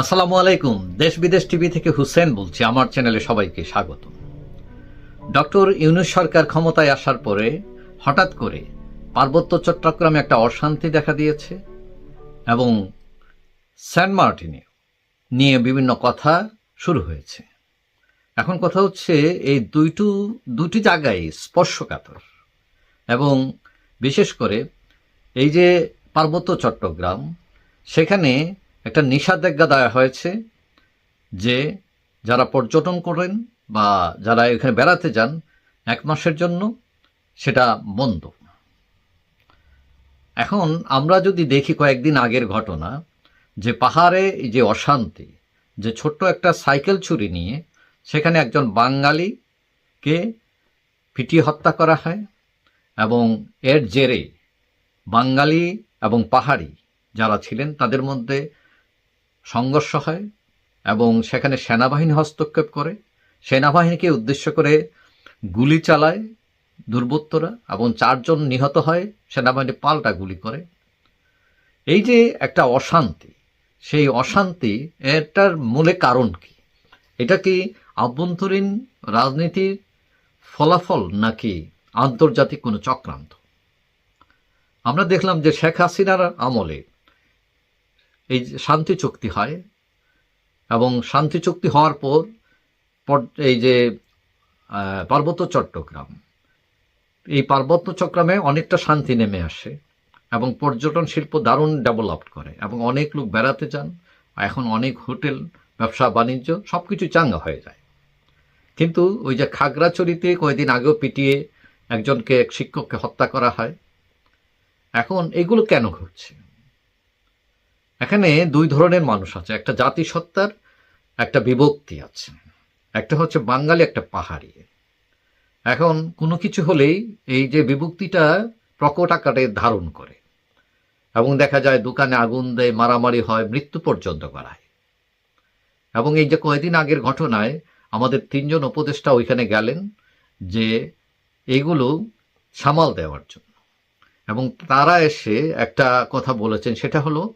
আসসালামু আলাইকুম। দেশ বিদেশ টিভি থেকে হুসেন বলছি, আমার চ্যানেলে সবাইকে স্বাগত। ডক্টর ইউনুস সরকার ক্ষমতায় আসার পরে হঠাৎ করে পার্বত্য চট্টগ্রামে একটা অশান্তি দেখা দিয়েছে এবং সেন্ট মার্টিনে নিয়ে বিভিন্ন কথা শুরু হয়েছে। এখন কথা হচ্ছে, এই দুইটু, দুটি জায়গায় স্পর্শকাতর এবং বিশেষ করে এই যে পার্বত্য চট্টগ্রাম, সেখানে একটা নিষেধাজ্ঞা দেওয়া হয়েছে যে যারা পর্যটন করেন বা যারা এখানে বেড়াতে যান এক মাসের জন্য, সেটা বন্ধ। এখন আমরা যদি দেখি কয়েকদিন আগের ঘটনা, যে পাহাড়ে যে অশান্তি, যে ছোট্ট একটা সাইকেল চুরি নিয়ে সেখানে একজন বাঙালিকে পিটিয়ে হত্যা করা হয় এবং এর জেরে বাঙালি এবং পাহাড়ি যারা ছিলেন তাদের মধ্যে সংঘর্ষ হয় এবং সেখানে সেনাবাহিনী হস্তক্ষেপ করে। সেনাবাহিনীকে উদ্দেশ্য করে গুলি চালায় দুর্বৃত্তরা এবং চারজন নিহত হয়। সেনাবাহিনী পাল্টা গুলি করে। এই যে একটা অশান্তি, সেই অশান্তি এটার মূলে কারণ কি? এটা কি আভ্যন্তরীণ রাজনীতির ফলাফল নাকি আন্তর্জাতিক কোনো চক্রান্ত? আমরা দেখলাম যে শেখ হাসিনার আমলে এই শান্তি চুক্তি হয়, এবং শান্তি চুক্তি হওয়ার পর পর- এই যে পার্বত্য চট্টগ্রাম, এই পার্বত্য চট্টগ্রামে অনেকটা শান্তি নেমে আসে, এবং পর্যটন শিল্প দারুণ ডেভেলপ করে, এবং অনেক লোক বেড়াতে যান এখন অনেক হোটেল, ব্যবসা, বাণিজ্য সব কিছু চাঙ্গা হয়ে যায়। কিন্তু ওই যে খাগড়াছড়িতে কয়েকদিন আগেও পিটিয়ে একজনকে, এক শিক্ষককে হত্যা করা হয়। এখন এগুলো কেন ঘটছে? এখানে দুই ধরনের মানুষ আছে, একটা জাতিসত্তার, একটা বিভক্তি আছে। একটা হচ্ছে বাঙালি, একটা পাহাড়ি। এখন কোনো কিছু হলেই এই যে বিভক্তিটা প্রকট আকারে ধারণ করে এবং দেখা যায় দোকানে আগুন দেয়, মারামারি হয়, মৃত্যু পর্যন্ত করায় এবং এই যে কয়েকদিন আগের ঘটনায় আমাদের তিনজন উপদেষ্টা ওইখানে গেলেন যে এইগুলো সামাল দেওয়ার জন্য। এবং তারা এসে একটা কথা বলেছেন, সেটা হলো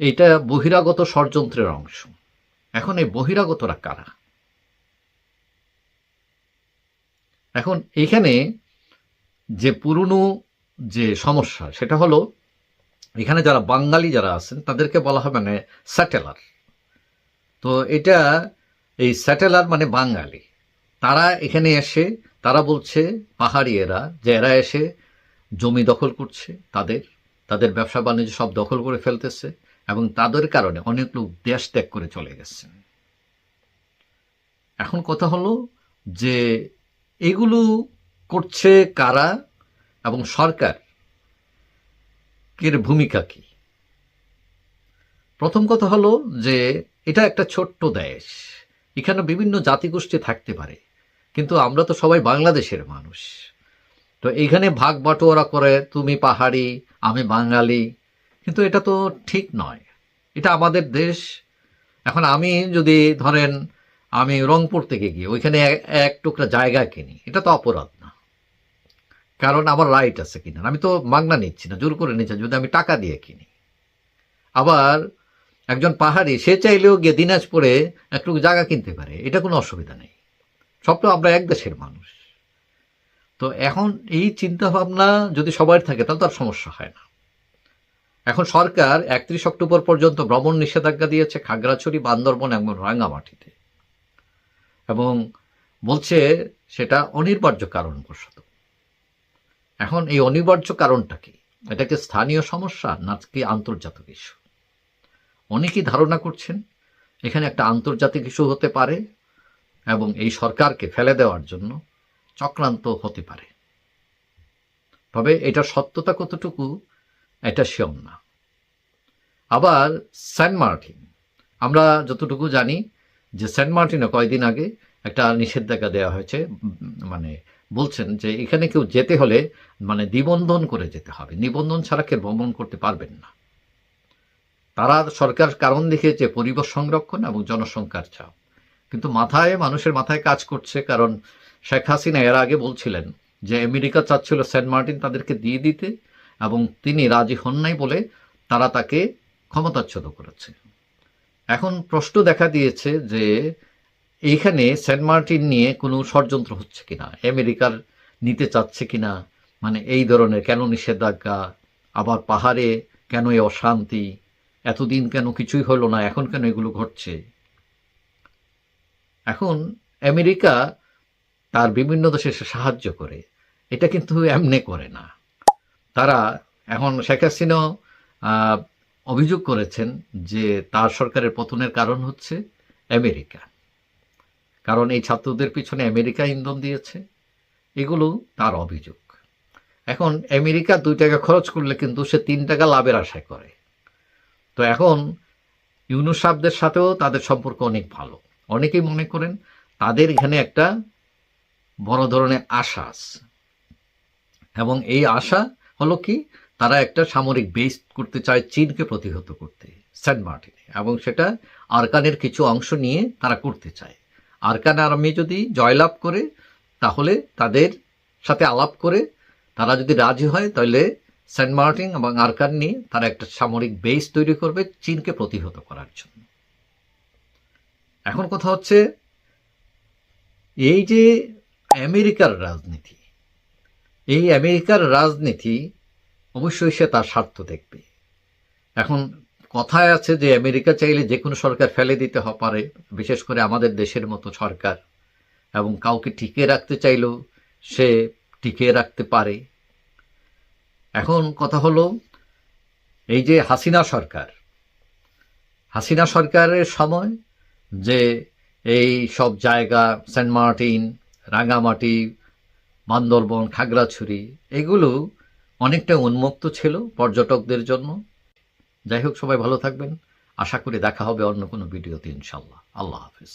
এটা বহিরাগত ষড়যন্ত্রের অংশ। এখন এই বহিরাগতরা কারা? এখন এখানে যে পুরনো যে সমস্যা, সেটা হলো এখানে যারা বাঙালি যারা আছেন, তাদেরকে বলা হয় মানে স্যাটেলার। তো এটা এই স্যাটেলার মানে বাঙালি। তারা এখানে এসে, তারা বলছে, পাহাড়ি এরা, যে এরা এসে জমি দখল করছে, তাদের তাদের ব্যবসা বাণিজ্য সব দখল করে ফেলতেছে। এবং তাদের কারণে অনেক লোক দেশ ত্যাগ করে চলে গেছেন এখন কথা হলো যে এগুলো করছে কারা এবং সরকার এর ভূমিকা কি? প্রথম কথা হলো যে এটা একটা ছোট্ট দেশ। এখানে বিভিন্ন জাতিগোষ্ঠী থাকতে পারে, কিন্তু আমরা তো সবাই বাংলাদেশের মানুষ। তো এইখানে ভাগ বাটোয়ারা করে, তুমি পাহাড়ি, আমি বাঙালি কিন্তু এটা তো ঠিক নয়। এটা আমাদের দেশ। এখন আমি যদি ধরেন, আমি রংপুর থেকে গিয়ে ওইখানে এক- টুকরা জায়গা কিনি, এটা তো অপরাধ না। কারণ আমার রাইট আছে কিনা। আমি তো মাগনা নিচ্ছি না, জোর করে নিচ্ছি যদি আমি টাকা দিয়ে কিনি। আবার একজন পাহাড়ি, সে চাইলেও গিয়ে দিনাজপুরে একটু জায়গা কিনতে পারে। এটা কোনো অসুবিধা নেই। সব তো আমরা এক দেশের মানুষ। তো এখন এই চিন্তা ভাবনা যদি সবার থাকে, তাহলে তার সমস্যা হয় না। এখন সরকার একত্রিশ অক্টোবর পর্যন্ত ভ্রমণ নিষেধাজ্ঞা দিয়েছে খাগড়াছড়ি, বান্দরবন এবং রাঙ্গামাটিতে। এবং বলছে সেটা অনিবার্য কারণবশত। এখন এই অনিবার্য কারণটা কি? এটা কি স্থানীয় সমস্যা না কি আন্তর্জাতিক ইস্যু? অনেকেই ধারণা করছেন? এখানে একটা আন্তর্জাতিক ইস্যু হতে পারে এবং এই সরকারকে ফেলে দেওয়ার জন্য চক্রান্ত হতে পারে। তবে এটা সত্যতা কতটুকু এটা শিওর না। আবার সেন্ট মার্টিন। আমরা যতটুকু জানি যে সেন্ট মার্টিনে কয়েকদিন আগে একটা নিষেধাজ্ঞা দেওয়া হয়েছে মানে বলছেন যে এখানে কেউ যেতে হলে মানে নিবন্ধন করে যেতে হবে। নিবন্ধন ছাড়া কেউ ভ্রমণ করতে পারবেন না। তারা সরকার কারণ দেখিয়েছে পরিবেশ সংরক্ষণ এবং জনসংখ্যার চাপ। কিন্তু মাথায়, মানুষের মাথায় কাজ করছে কারণ শেখ হাসিনা এর আগে বলছিলেন যে আমেরিকা চাচ্ছিল সেন্ট মার্টিন তাদেরকে দিয়ে দিতে এবং তিনি রাজি হন নাই বলে তারা তাকে ক্ষমতাচ্যুত করেছে। এখন প্রশ্ন দেখা দিয়েছে যে এইখানে সেন্ট মার্টিন নিয়ে কোনো ষড়যন্ত্র হচ্ছে কিনা? আমেরিকার নিতে চাচ্ছে কিনা? মানে এই ধরনের কেন নিষেধাজ্ঞা? আবার পাহাড়ে কেন এই অশান্তি? এতদিন কেন কিছুই হলো না? এখন কেন এগুলো ঘটছে? এখন আমেরিকা তার বিভিন্ন দেশে সাহায্য করে। এটা কিন্তু এমনে করে না। তারা এখন শেখ হাসিনাও অভিযোগ করেছেন যে তার সরকারের পতনের কারণ হচ্ছে আমেরিকা। কারণ এই ছাত্রদের পিছনে আমেরিকা ইন্ধন দিয়েছে। এগুলো তার অভিযোগ। এখন আমেরিকা দুই টাকা খরচ করলে কিন্তু সে তিন টাকা লাভের আশা করে। তো এখন ইউনুস সাহেবদের সাথেও তাদের সম্পর্ক অনেক ভালো। অনেকেই মনে করেন তাদের এখানে একটা বড় ধরনের আশা আছে। এবং এই আশা হলো কি, তারা একটা সামরিক বেস করতে চায় চীনকে প্রতিহত করতে, সেন্ট মার্টিনে, এবং সেটা আরকানের কিছু অংশ নিয়ে তারা করতে চায়। আরকান আর্মি যদি জয়লাভ করে, তাহলে তাদের সাথে আলাপ করে, তারা যদি রাজি হয়, তাহলে সেন্ট মার্টিন এবং আরকান নিয়ে তারা একটা সামরিক বেস তৈরি করবে চীনকে প্রতিহত করার জন্য। এখন কথা হচ্ছে, এই যে আমেরিকার রাজনীতি এই আমেরিকার রাজনীতি অবশ্যই সে তার স্বার্থ দেখবে। এখন কথায় আছে যে আমেরিকা চাইলে যে কোনো সরকার ফেলে দিতে পারে, বিশেষ করে আমাদের দেশের মতো সরকার। এবং কাউকে টিকিয়ে রাখতে চাইলেও সে টিকিয়ে রাখতে পারে। এখন কথা হলো, এই যে হাসিনা সরকার। হাসিনা সরকারের সময় যে এই সব জায়গা, সেন্ট মার্টিন, রাঙামাটি বান্দরবন, খাগড়াছড়ি, এগুলো অনেকটা উন্মুক্ত ছিল পর্যটকদের জন্য। যাই হোক, সবাই ভালো থাকবেন। আশা করি দেখা হবে অন্য কোনো ভিডিওতে ইনশাল্লাহ আল্লাহ হাফিজ।